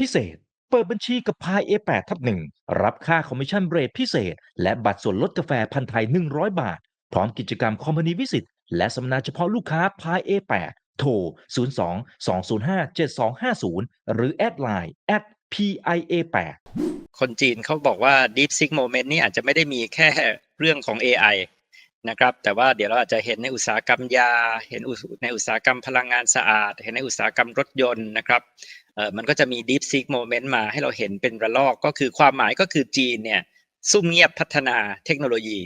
พิเศษ เปิดบัญชีกับพาย A8 ทับหนึ่งรับค่าคอมมิชชั่นเรทพิเศษ และบัตรส่วนลดกาแฟพันไทย 100 บาท พร้อมกิจกรรมคอมพานีวิสิตและสัมมนาเฉพาะลูกค้าพาย A8 โทร 02 205 7250 หรือแอดไลน์ @PIA8 คนจีนเขาบอกว่า Deep Seek Moment นี่อาจจะไม่ได้มีแค่เรื่องของ AI นะครับแต่ว่าเดี๋ยวเราอาจจะเห็นในอุตสาหกรรมยา เห็นในอุตสาหกรรมพลังงานสะอาด เห็นในอุตสาหกรรมรถยนต์นะครับเออมันก็จะมี Deep Seek Moment มาให้เราเห็นเป็นระลอกก็คือความหมายก็คือจีนเนี่ยซุ่มเงียบพัฒนาเทคโนโลยี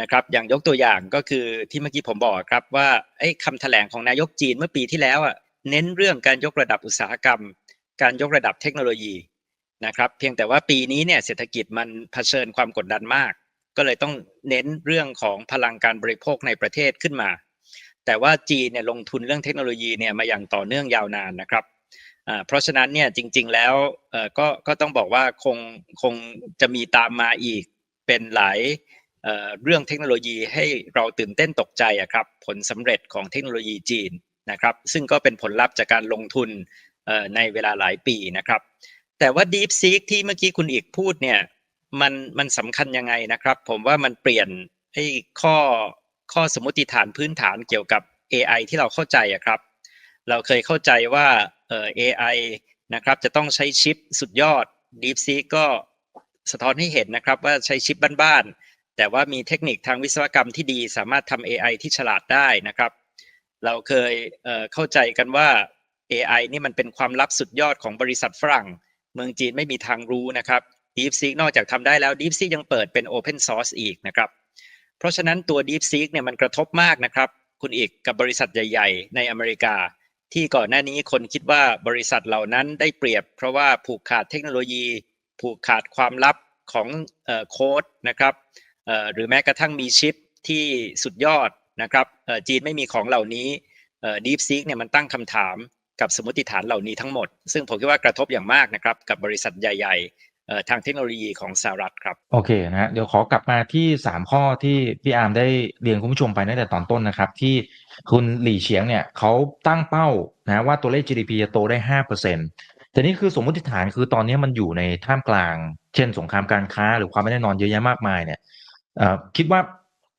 นะครับอย่างยกตัวอย่างก็คือที่เมื่อกี้ผมบอกครับว่าไอ้คำแถลงของนายกจีนเมื่อปีที่แล้วอะเน้นเรื่องการยกระดับอุตสาหกรรม การยกระดับเทคโนโลยีนะครับเพียงแต่ว่าปีนี้เนี่ยเศรษฐกิจมันเผชิญความกดดันมาก ก็เลยต้องเน้นเรื่องของพลังการบริโภคในประเทศขึ้นมา แต่ว่าจีนเนี่ยลงทุนเรื่องเทคโนโลยีเนี่ยมาอย่างต่อเนื่องยาวนานนะครับเพราะฉะนั้นเนี่ยจริง ๆแล้วก็ก็ต้องบอกว่าคงคงจะมีตามมาอีกเป็นหลายเรื่องเทคโนโลยีให้เราตื่นเต้นตกใจอะครับผลสำเร็จของเทคโนโลยีจีนนะครับ ซึ่งก็เป็นผลลัพธ์จากการลงทุนในเวลาหลายปีนะครับ แต่ว่า Deep Seek ที่เมื่อกี้คุณอีกพูดเนี่ย มันมันสำคัญยังไงนะครับ ผมว่ามันเปลี่ยนไอ้ข้อข้อสมมติฐานพื้นฐานเกี่ยวกับ AI ที่เราเข้าใจอะครับ เราเคยเข้าใจว่าเอ่อ AI นะครับจะต้องใช้ชิปสุดยอด DeepSeek ก็สะท้อนให้เห็นนะครับว่าใช้ชิปบ้านๆ แต่ว่ามีเทคนิคทางวิศวกรรมที่ดีสามารถทำ AI ที่ฉลาดได้นะครับ เราเคยเเข้าใจกันว่า AI นี่มันเป็นความลับสุดยอดของบริษัทฝรั่ง เมืองจีนไม่มีทางรู้นะครับ DeepSeek นอกจากทำได้แล้ว DeepSeek ยังเปิดเป็น Open Source อีกนะครับ เพราะฉะนั้นตัว DeepSeek เนี่ยมันกระทบมากนะครับ คุณอีกกับบริษัทใหญ่ ๆ ในอเมริกา ที่ก่อนหน้านี้คนคิดว่าบริษัทเหล่านั้นได้เปรียบ เพราะว่าผูกขาดเทคโนโลยี ผูกขาดความลับของเอ่อโค้ดนะครับเอ่อหรือแม้กระทั่งมีชิปที่สุดยอดนะครับเออจีนไม่มีของเหล่านี้เออ DeepSeek เนี่ยมันตั้งคำถามกับสมมติฐานเหล่านี้ทั้งหมด ซึ่งผมคิดว่ากระทบอย่างมากนะครับกับบริษัทใหญ่ ๆ ทางเทคโนโลยีของสหรัฐครับ โอเคนะฮะเดี๋ยวขอกลับมาที่ 3 ข้อที่พี่อาร์มได้เรียนคุณผู้ชมไปตั้งแต่ตอนต้นนะครับ ที่คุณหลี่เฉียงเนี่ยเขาตั้งเป้านะว่าตัวเลข GDP จะโตได้ห้าเปอร์เซ็นต์แต่นี่คือสมมติฐานคือตอนนี้มันอยู่ในท่ามกลาง เช่นสงครามการค้า หรือความไม่แน่นอนเยอะแยะมากมายเนี่ยคิดว่า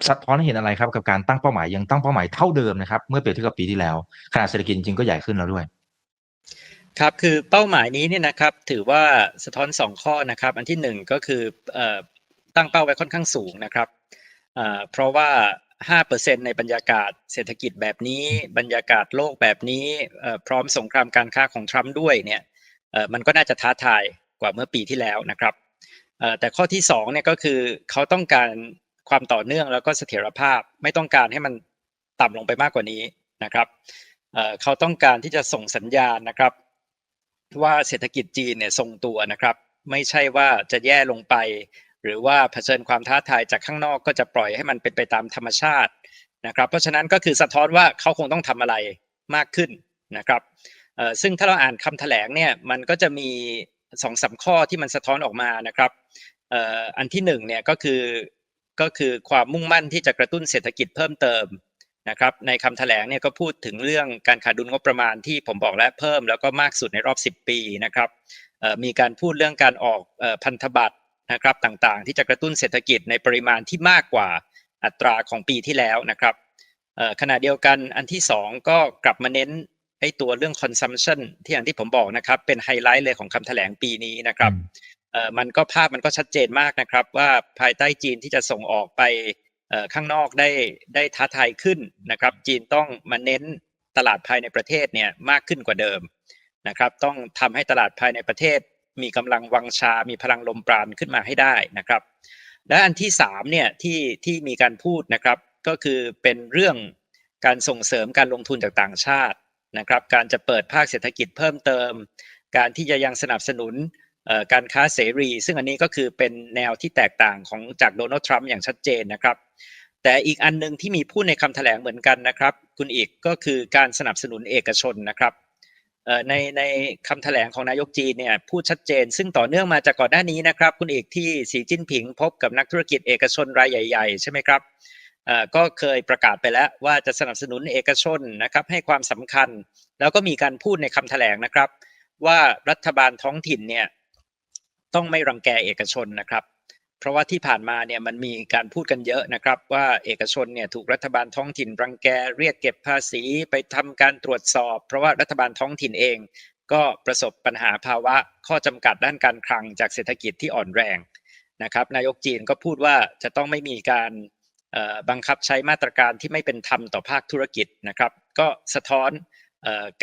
สะท้อนให้เห็นอะไรครับกับการตั้งเป้าหมายยังตั้งเป้าหมายเท่าเดิมนะครับเมื่อเปรียบเทียบกับปีที่แล้วขนาดเศรษฐกิจจริงก็ใหญ่ขึ้นแล้วด้วย ครับคือเป้าหมายนี้เนี่ยนะครับถือว่าสะท้อนสองข้อนะครับ อันที่หนึ่งก็คือตั้งเป้าไว้ค่อนข้างสูงนะครับเอ่อเพราะว่า 5%ในบรรยากาศเศรษฐกิจแบบนี้ บรรยากาศโลกแบบนี้พร้อมสงครามการค้าของทรัมป์ด้วยเนี่ยมันก็น่าจะท้าทายกว่าเมื่อปีที่แล้วนะครับแต่ข้อที่สองเนี่ยก็คือเขาต้องการความต่อเนื่องแล้วก็เสถียรภาพไม่ต้องการให้มันต่ำลงไปมากกว่านี้นะครับเขาต้องการที่จะส่งสัญญาณนะครับ ว่าเศรษฐกิจจีนเนี่ยทรงตัวนะครับ ไม่ใช่ว่าจะแย่ลงไป หรือว่าเผชิญความท้าทายจากข้างนอกก็จะปล่อยให้มันเป็นไปตามธรรมชาตินะครับ เพราะฉะนั้นก็คือสะท้อนว่าเขาคงต้องทำอะไรมากขึ้นนะครับซึ่งถ้าเราอ่านคำแถลงเนี่ยมันก็จะมีสองสามข้อที่มันสะท้อนออกมานะครับอันที่หนึ่งเนี่ยก็คือก็คือความมุ่งมั่นที่จะกระตุ้นเศรษฐกิจเพิ่มเติม นะครับในคำแถลงเนี่ยก็พูดถึงเรื่องการขาดดุลงบประมาณที่ผมบอกแล้วเพิ่มแล้วก็มากสุดในรอบ 10 ปีนะครับเอ่อมีการพูดเรื่องการออกเอ่อพันธบัตรนะครับต่างๆ ที่จะกระตุ้นเศรษฐกิจในปริมาณที่มากกว่าอัตราของปีที่แล้วนะครับเอ่อขณะเดียวกันอันที่สองก็กลับมาเน้นไอ้ตัวเรื่อง consumption ที่อย่างที่ผมบอกนะครับเป็นไฮไลท์เลยของคำแถลงปีนี้นะครับเอ่อมันก็ภาพมันก็ชัดเจนมากนะครับว่าภายใต้จีนที่จะส่งออกไปเอ่อ ข้างนอกได้ได้ท้าทายขึ้นนะครับ จีนต้องมาเน้นตลาดภายในประเทศเนี่ยมากขึ้นกว่าเดิมนะครับ ต้องทำให้ตลาดภายในประเทศ มีกำลังวังชา มีพลังลมปราณขึ้นมาให้ได้นะครับ และอันที่สามเนี่ยที่ที่มีการพูดนะครับ ก็คือเป็นเรื่องการส่งเสริมการลงทุนจากต่างชาตินะครับ การจะเปิดภาคเศรษฐกิจเพิ่มเติม การที่จะยังสนับสนุนการค้าเสรี ซึ่งอันนี้ก็คือเป็นแนวที่แตกต่างของจากโดนัลด์ทรัมป์อย่างชัดเจนนะครับ แต่อีกอันหนึงที่มีพูดในคำแถลงเหมือนกันนะครับ คุณอีกก็คือการสนับสนุนเอกชนนะครับในในคำแถลงของนายกจีนเนี่ยพูดชัดเจน ซึ่งต่อเนื่องมาจากก่อนหน้านี้นะครับ คุณเอกที่สีจิ้นผิงพบกับนักธุรกิจเอกชนรายใหญ่ ๆ ใช่ไหมครับก็เคยประกาศไปแล้วว่าจะสนับสนุนเอกชนนะครับให้ความสำคัญ แล้วก็มีการพูดในคำแถลงนะครับ ว่ารัฐบาลท้องถิ่นเนี่ยต้องไม่รังแกเอกชนนะครับ เพราะว่าที่ผ่านมาเนี่ยมันมีการพูดกันเยอะนะครับ ว่าเอกชนเนี่ยถูกรัฐบาลท้องถิ่นรังแกเรียกเก็บภาษีไปทำการตรวจสอบ เพราะว่ารัฐบาลท้องถิ่นเอง ก็ประสบปัญหาภาวะข้อจำกัดด้านการคลังจากเศรษฐกิจที่อ่อนแรงนะครับ นายกจีนก็พูดว่าจะต้องไม่มีการบังคับใช้มาตรการที่ไม่เป็นธรรมต่อภาคธุรกิจนะครับ ก็สะท้อน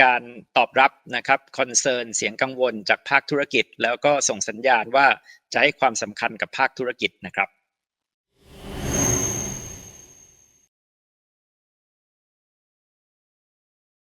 การตอบรับนะครับคอนเซิร์นเสียงกังวลจากภาคธุรกิจ แล้วก็ส่งสัญญาณว่าจะให้ความสำคัญกับภาคธุรกิจนะครับ